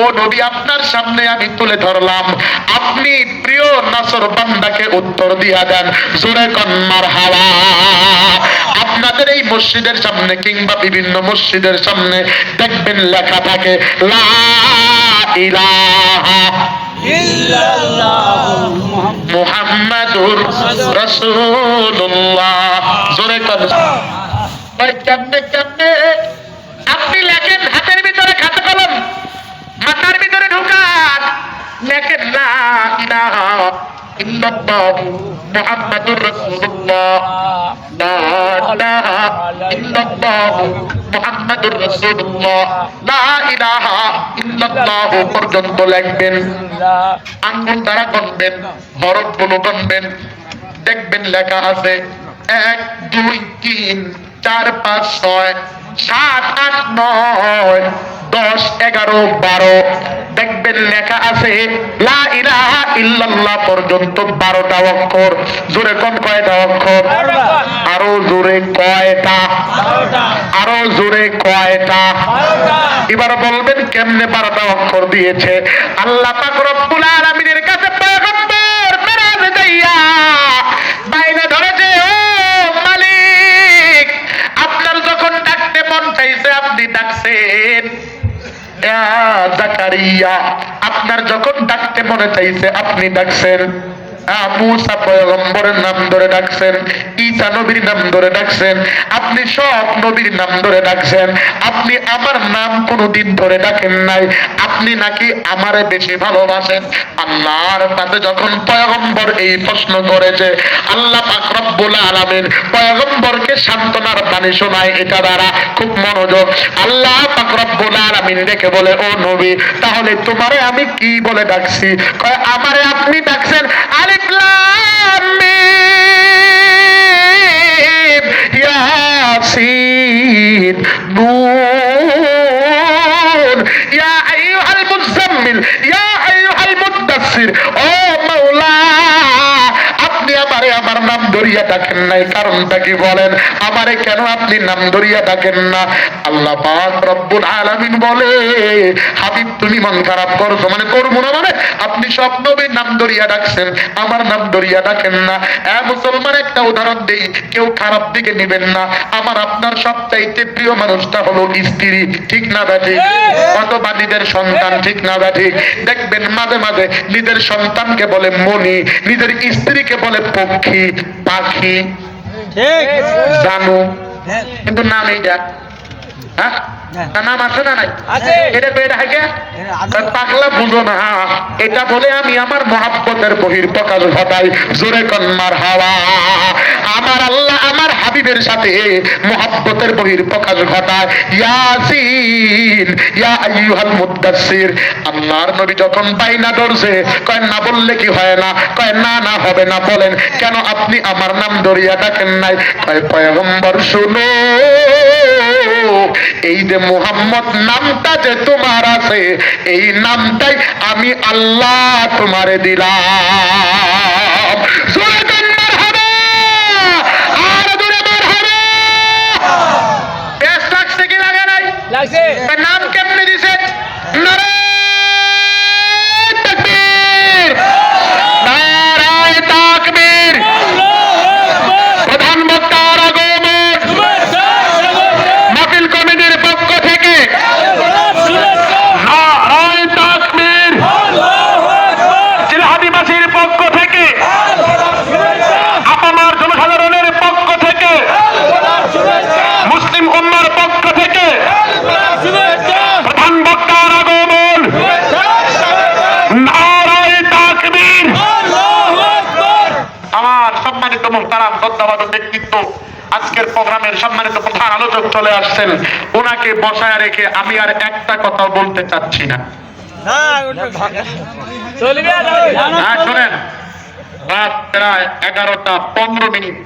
ও নবী, আপনার সামনে আমি তুলে ধরলাম। আপনি প্রিয় নাসর বান্দাকে উত্তর দিয়া দেন। জোরে কন্মার হাওয়া আপনাদের এই মসজিদের সামনে কিংবা বিভিন্ন মসজিদের সামনে দেখবেন লেখা থাকে মুহাম্মাদুর রাসূলুল্লাহ। জোরে ভাই, কেমনে কেমনে? না ইলাহা ইল্লাল্লাহ মুহাম্মাদুর রাসূলুল্লাহ লা ইলাহা ইল্লাল্লাহ মুহাম্মাদুর রাসূলুল্লাহ লা ইলাহা ইল্লাল্লাহ পর্যন্ত লিখবেন, আঙ্গুল দ্বারা গণবেন হরফগুলো গণবেন দেখবেন লেখা আছে এক, দুই, তিন, চার, পাঁচ, ছয়, সাত, আট, নয়, দশ, এগারো, বারো। দেখবেন লেখা আছে, লা ইলাহা ইল্লাল্লাহ পর্যন্ত বারোটা অক্ষর। জোরে কোন কয়টা অক্ষর? আরও জোরে কয়টা? আরও জোরে কয়টা? এবার বলবেন কেমনে বারোটা অক্ষর দিয়েছে? আল্লাহ পাক রব্বুল আলামিনের কাছে পয়গম্বর মেরাজে যাইয়া বাইরে ধরেছে, ও মালিক, আপনার যখন ডাকতে মন চাইছে, আপনি ডাকছেন। আপনার যখন ডাকতে মনে চাইছে, আপনি ডাকছেন। পয়গম্বরের নাম ধরে ডাকছেন, ঈসা নবীর নাম ধরে ডাকছেন, আপনি সব নবীর নাম ধরে ডাকছেন। আপনি আমার নাম কোনোদিন ধরে ডাকেন নাই। আপনি নাকি আমারে বেশি ভালোবাসেন? আল্লাহর কাছে যখন পয়গম্বর এই প্রশ্ন করেছে, আল্লাহ পাক রব্বুল আলামিন পয়গম্বরকে সান্ত্বনার বাণী শোনায়, এটা দ্বারা খুব মনোযোগ। আল্লাহ পাক রব্বুল আলামিন রেখে বলে, ও নবী, তাহলে তোমারে আমি কি বলে ডাকছি? আমারে আপনি ডাকছেন আলিফ আমারে আমার নাম ধরিয়া ডাকেন নাই, কারণটা কি বলেন? আমারে কেন আপনি নাম ধরিয়া ডাকেন না? আল্লাহ পাক রব্বুল আলামিন বলে, হাবিব তুমি মন খারাপ করছ মানে করব না মানে? আপনি সব নবীর নাম ধরিয়া ডাকছেন, আমার নাম ধরিয়া ডাকেন না। এ মুসলমান, একটা উদাহরণ দেই, কেউ খারাপ দিকে নিবেন না। আমার আপনার সবচাইতে প্রিয় মানুষটা হলো স্ত্রী, ঠিক না ব্যাঠি অথবা নিজের সন্তান, ঠিক না ব্যাঠি দেখবেন মাঝে মাঝে নিজের সন্তানকে বলে মনি নিজের স্ত্রীকে বলে পক্ষী পাখি জানু কিন্তু নাম এইটা। হ্যাঁ? নাম আছে না নাই? এটা হাইকে? পাগলা বুঝো না। এটা বলে আমি আমার মহাব্বতের বহির প্রকাশ ঘটাই। জোরে কন্মার হাওয়া। আমার আল্লাহ আমার হাবিবের সাথে মহাব্বতের বহির প্রকাশ ঘটায়। ইয়াসিন ইয়া আইয়ুহাল আল্লাহর নবী যখন বাইনা ধরছে কয় না বললে কি হয় না? কয় না না হবে না। বলেন কেন আপনি আমার নাম ধরিয়া ডাকেন নাই? কয় পয়গম্বর শুনো। এই যে মোহাম্মদ নামটা যে তোমার আছে এই নামটাই আমি আল্লাহ তোমারে দিলাম। আমার সম্মানিত মোহতারাম শ্রদ্ধাবাদক ব্যক্তিত্ব আজকের প্রোগ্রামের সম্মানিত প্রধান আলোচক চলে আসছেন। ওনাকে বসায় রেখে আমি আর একটা কথা বলতে চাচ্ছি না। হ্যাঁ শোনেন। রাত প্রায় এগারোটা পনেরো মিনিট।